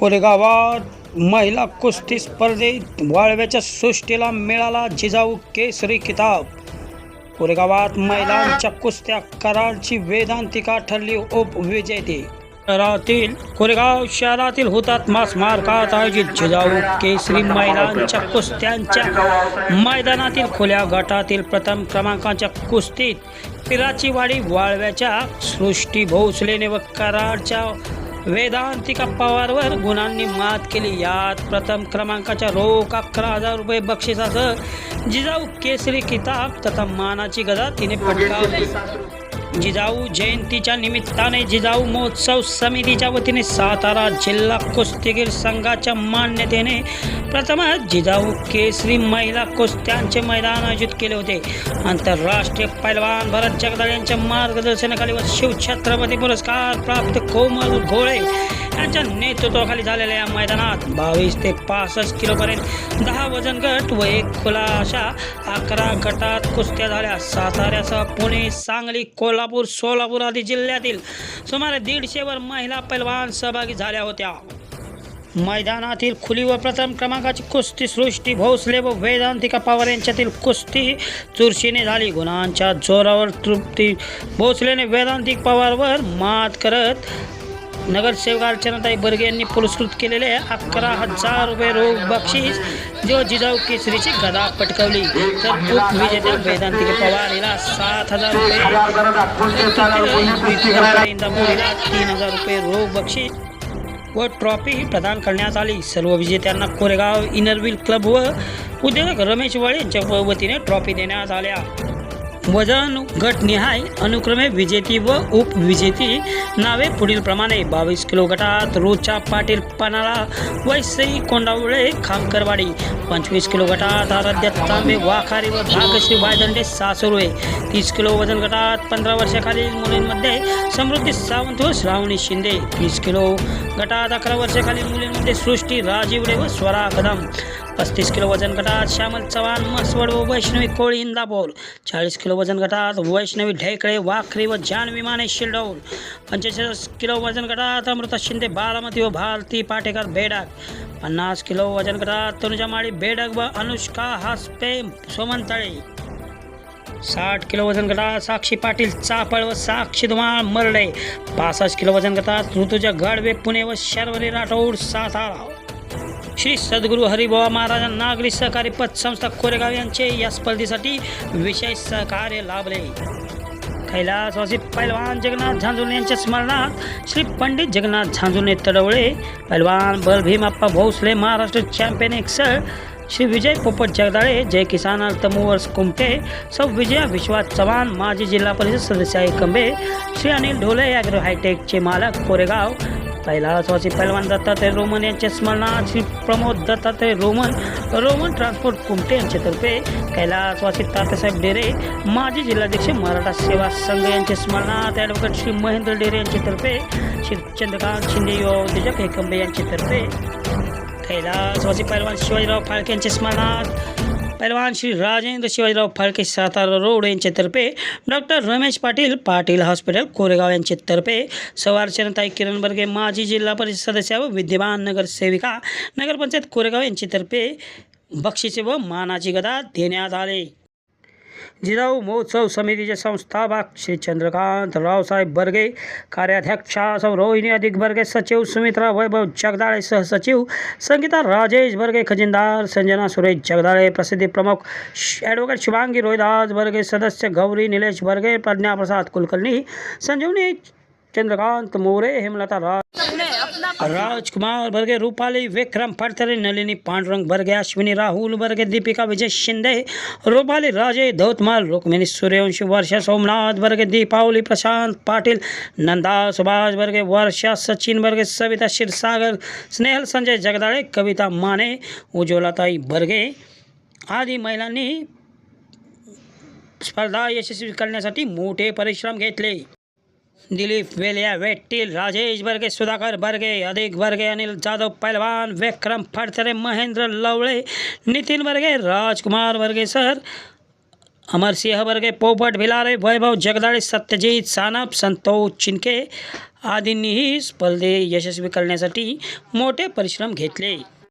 कोरेगावात महिला कुस्ती स्पर्धेत वाळव्याच्या सृष्टीला मिळाला जिजाऊ केसरी किताब. कोरेगावात महिलांच्या कुस्त्या करारची वेदांतिका ठरली उपविजेते. शहरातील कोरेगाव शहरातील हुतात्मा स्मारकात आयोजित जिजाऊ केसरी महिलांच्या कुस्त्यांच्या मैदानातील खुल्या गटातील प्रथम क्रमांकाच्या कुस्तीत पिराची वाडी वाळव्याच्या सृष्टी भोसलेने व कराडच्या वेदांतिका पवारवर गुणांनी मात केली. यात प्रथम क्रमांकाच्या रोख अकरा हजार रुपये बक्षिसासह जिजाऊ केसरी किताब तथा मानाची गदा तिने पटकावली. जिजाऊ जयंतीच्या निमित्ताने जिजाऊ महोत्सव समितीच्या वतीने सातारा जिल्हा कुस्तीगीर संघाच्या मान्यतेने प्रथमच जिजाऊ केसरी महिला कुस्त्यांचे मैदान आयोजित केले होते. आंतरराष्ट्रीय पैलवान भरत जगदाळ यांच्या मार्गदर्शनाखाली व शिवछत्रपती पुरस्कार प्राप्त कोमल घोळे यांच्या नेतृत्वाखाली झालेल्या या मैदानात बावीस ते पासष्ट किलोपर्यंत दहा वजन गट व एक खुला अशा अकरा गटात कुस्त्या झाल्या. साताऱ्यासह पुणे सांगली कोल्हापूर सोलापूर आदी जिल्ह्यातील सुमारे दीडशेवर महिला पैलवान सहभागी झाल्या होत्या. मैदानातील खुली व प्रथम क्रमांकाची कुस्ती सृष्टी भोसले व वेदांतिका पवार यांच्यातील कुस्ती चुरशीने झाली. गुणांच्या जोरावर तृप्ती भोसलेने वेदांतिक पवारवर मात करत नगरसेवक अर्चनाताई बर्गे यांनी पुरस्कृत केलेले अकरा हजार रुपये रोख बक्षीस जो जिजाऊ केसरीची गदा पटकवली. तर उपविजेत्या वेदांतिक पवार हिला सात हजार रुपये. तीन हजार रुपये रोख बक्षीस व ट्रॉफी प्रदान करण्यात आली. सर्व विजेत्यांना कोरेगाव इनरविल क्लब व उद्योजक रमेश वाळे यांच्या वतीने ट्रॉफी देण्यात आल्या. वजन गटनिहाय अनुक्रमे विजेती व उपविजेती. नावे पुढील प्रमाणे बावीस किलो गटात रोचा पाटील पनाळा वैसई कोंडावळे खामकरवाडी पंचवीस किलो गटात आराध्य तांबे वाखारी व भागश्री वायदंडे सासुरवे. तीस किलो वजन गटात पंधरा वर्षाखालील मुलींमध्ये समृद्धी सावंत व श्रावणी शिंदे. तीस किलो गटात अकरा वर्षाखालील मुलींमध्ये सृष्टी राजीवडे व स्वरा कदम. पस्तीस किलो वजन गटात श्यामल चव्हाण मसवड व वैष्णवी कोळी इंदापूर चाळीस किलो वजन गटात वैष्णवी ढेकळे वाखरी व जानवी माने शिरडौल. पंचेचाळीस किलो वजन गटात अमृता शिंदे बारामती व भारती पाटेकर बेडक. पन्नास किलो वजन गटात तनुजा माळी बेडक व अनुष्का हासपे सोमंतळे साठ किलो वजन गटात साक्षी पाटील चापळ व साक्षी धुमाळ मरडे. पासष्ट किलो वजन गटात ऋतुजा गडवे पुणे व शर्वरी राठोड सातारा. श्री सद्गुरू हरिभावा महाराज नागरी सहकारी पतसंस्था कोरेगाव यांचे या स्पर्धेसाठी विशेष सहकार्य लाभले. कैलासवासी पैलवान जगन्नाथ झांजुने यांच्या स्मरणात श्री पंडित जगन्नाथ झांजुने तडवळे पैलवान बलभीमाप्पा भोसले महाराष्ट्र चॅम्पियन एक्सळ श्री विजय पोपट जगदाळे जय किसान तमुवर्स कुमटे सौ विजया विश्वास चव्हाण माजी जिल्हा परिषद सदस्य कंबे श्री अनिल ढोले ॲग्रो हायटेकचे मालक कोरेगाव कैलासवासी पैलवान दत्तात्रय रोमन यांच्या स्मरणात श्री प्रमोद दत्तात्रय रोमन रोमन ट्रान्सपोर्ट कुमटे यांच्यातर्फे कैलासवासी तात्यासाहेब डेरे माजी जिल्हाध्यक्ष मराठा सेवा संघ यांच्या स्मरणात ॲडव्होकेट श्री महेंद्र डेरे यांच्यातर्फे श्री चंद्रकांत शिंदे युवा उद्योजक हेकंबे यांच्यातर्फे कैलासवासी पैलवान शिवाजीराव फाळके यांच्या स्मरणात पैलवान श्री राजेंद्र शिवाजीराव फाळके सातारा रोड यांच्यातर्फे डॉक्टर रमेश पाटील पाटील हॉस्पिटल कोरेगाव यांच्यातर्फे सवारचरणताई किरण बर्गे माजी जिल्हा परिषद सदस्य व विद्यमान नगरसेविका नगरपंचायत कोरेगाव यांच्यातर्फे बक्षिसे व मानाची गदा देण्यात आले. जिजाऊ महोत्सव समितीचे संस्थापक श्री चंद्रकांत रावसाहेब बर्गे कार्याध्यक्षा सौ रोहिणी अधिक बर्गे सचिव सुमित्रा वैभव जगदाळे सहसचिव संगीता राजेश बर्गे खजिनदार संजना सुरेश जगदाळे प्रसिद्धी प्रमुख ॲडव्होकेट शुभांगी रोहिदास बर्गे सदस्य गौरी निलेश बर्गे प्रज्ञाप्रसाद कुलकर्णी संजीवनी चंद्रकांत मोरे हेमलता राज राजकुमार बर्गे रूपाली विक्रम फडतरे नलिनी पांडुरंग बर्गे अश्विनी राहुल बर्गे दीपिका विजय शिंदे रूपाली राजे धौतमाल रुक्मिणी सूर्यवंशी वर्षा सोमनाथ बर्गे दीपावली प्रशांत पाटील नंदा सुभाष बर्गे वर्षा सचिन बर्गे सविता क्षीरसागर स्नेहल संजय जगदाळे कविता माने उज्ज्वलाताई बर्गे आदी महिलांनी स्पर्धा यशस्वी करण्यासाठी मोठे परिश्रम घेतले. दिलीप वेलिया वेट्टील राजेश बर्गे सुधाकर बर्गे अधिक बर्गे अनिल जाधव पहलवान विक्रम फडतरे महेंद्र लवळे नितीन बर्गे राजकुमार बर्गे सर अमरसिंह बर्गे पोपट भिलारे वैभव जगदाळे सत्यजित सानप संतोष चिनके आदींनीही स्पर्धे यशस्वी करण्यासाठी मोठे परिश्रम घेतले.